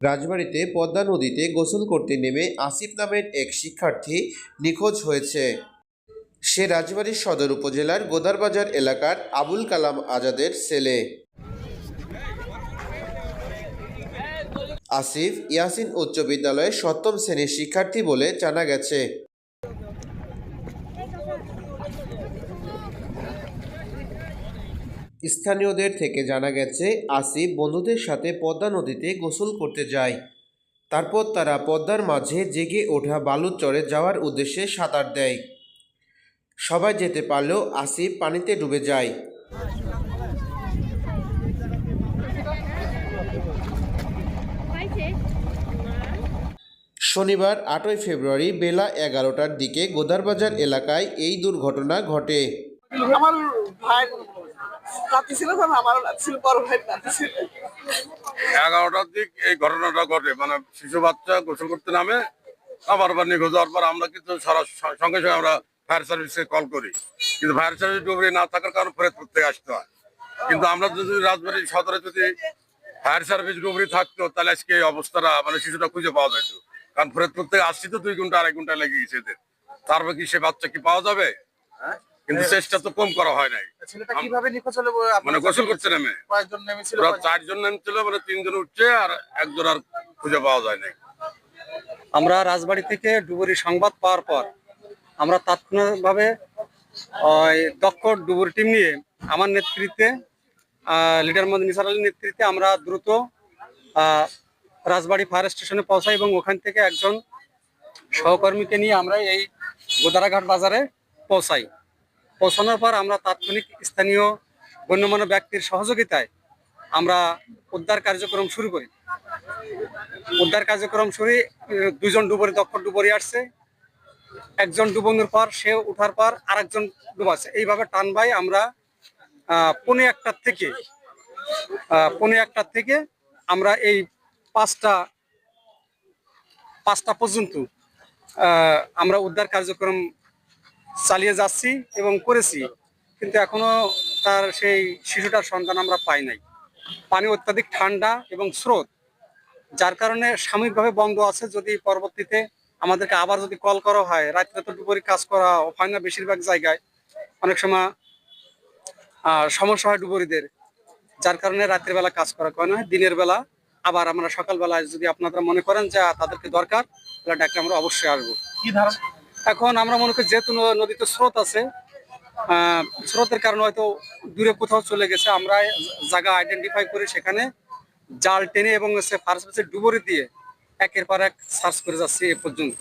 রাজবাড়িতে পদ্মা নদীতে গোসল করতে নেমে আসিফ নামের এক শিক্ষার্থী নিখোঁজ হয়েছে। সে রাজবাড়ির সদর উপজেলার গোদারবাজার এলাকার আবুল কালাম আজাদের ছেলে। আসিফ ইয়াসিন উচ্চ বিদ্যালয়ের সপ্তম শ্রেণির শিক্ষার্থী বলে জানা গেছে। স্থানীয়দের থেকে জানা গেছে, আসিফ বন্ধুদের সাথে পদ্মা নদীতে গোসল করতে যায়। তারপর তারা পদ্মার মাঝে জেগে ওঠা বালুর চরে যাওয়ার উদ্দেশ্যে সাঁতার দেয়। সবাই যেতে পারলেও আসিফ পানিতে ডুবে যায়। শনিবার, আটই ফেব্রুয়ারি বেলা এগারোটার দিকে গোদারবাজার এলাকায় এই দুর্ঘটনা ঘটে। আমার এগারোটার দিক এই ঘটনাটা ঘটে। মানে শিশু বাচ্চা গোসল করতে নামে, আবার আবার নিখোঁজ হওয়ার পর আমরা কিন্তু সারা সঙ্গে সঙ্গে আমরা ফায়ার সার্ভিসে কল করি। কিন্তু ফায়ার সার্ভিস ডুবরি না থাকার কারণে ফরিদপুর থেকে আসতে হয়। কিন্তু আমরা যদি রাজবাড়ি সদরে যদি ফায়ার সার্ভিস ডুবরি থাকতো, তাহলে আজকে এই অবস্থাটা মানে শিশুটা খুঁজে পাওয়া যেত। কারণ ফরিদপুর থেকে আসছি তো দুই ঘণ্টা, আড়াই ঘণ্টা লেগে গেছে এদের। তারপর কি সে বাচ্চা কি পাওয়া যাবে? কিন্তু চেষ্টা তো কম করা হয় নাই। ছেলেটা কীভাবে নিখোঁজ হলো? মানে গোসল করতে নেমে কয়েকজন নেমেছিল চারজন নামছিল মানে তিনজন উঠছে আর একজন আর খুঁজে পাওয়া যায় নাই। আমরা রাজবাড়ি থেকে ডুবুরি সংবাদ পাওয়ার পর আমরা তাৎক্ষণিকভাবে দক্ষ ডুবুরি টিম নিয়ে আমার নেতৃত্বে লিডার মোহাম্মদ নিসার আলীর নেতৃত্বে আমরা দ্রুত আহ, রাজবাড়ি ফায়ার স্টেশনে পৌঁছাই এবং ওখান থেকে একজন সহকর্মীকে নিয়ে আমরা এই গোদারাঘাট বাজারে পৌঁছাই। পৌঁছানোর পর আমরা তাৎক্ষণিক স্থানীয় গণ্যমান্য ব্যক্তির সহযোগিতায় আমরা উদ্ধার কার্যক্রম শুরু করি। উদ্ধার কার্যক্রম শুরু, দুজন ডুবরি, দক্ষ ডুবরি আসছে। একজন ডুবনের পর সে উঠার পর আরেকজন ডুবাচ্ছে এইভাবে টান বাই আমরা পৌনে একটার থেকে পৌনে একটার থেকে আমরা এই পাঁচটা পাঁচটা পর্যন্ত আমরা উদ্ধার কার্যক্রম চালিয়ে যাচ্ছি এবং করেছি, কিন্তু এখনও তার সেই শিশুটার সন্তান আমরা পাই নাই। পানি অত্যাধিক ঠান্ডা এবং স্রোত, যার কারণে সাময়িকভাবে বন্ধ আছে। যদি পরবর্তীতে আমাদেরকে আবার যদি কল করা হয় রাত্রে তো দুপুরে কাজ করা হয় না বেশিরভাগ জায়গায়, অনেক সময় সমস্যা হয় ডুবুরিদের যার কারণে রাত্রের বেলা কাজ করা হয় না, দিনের বেলা। আবার আমরা সকালবেলায় যদি আপনারা মনে করেন যে তাদেরকে দরকার তাহলে ডাকলে আমরা অবশ্যই আসব। কি ধারণা? এখন আমরা মনে করি যেহেতু নদীতে স্রোত আছে স্রোতের কারণে হয়তো দূরে কোথাও চলে গেছে। আমরা জায়গা আইডেন্টিফাই করে সেখানে, জাল টেনে এবং সে ফার্স্ট ডুবরি দিয়ে একের পর এক সার্চ করে যাচ্ছি এ পর্যন্ত।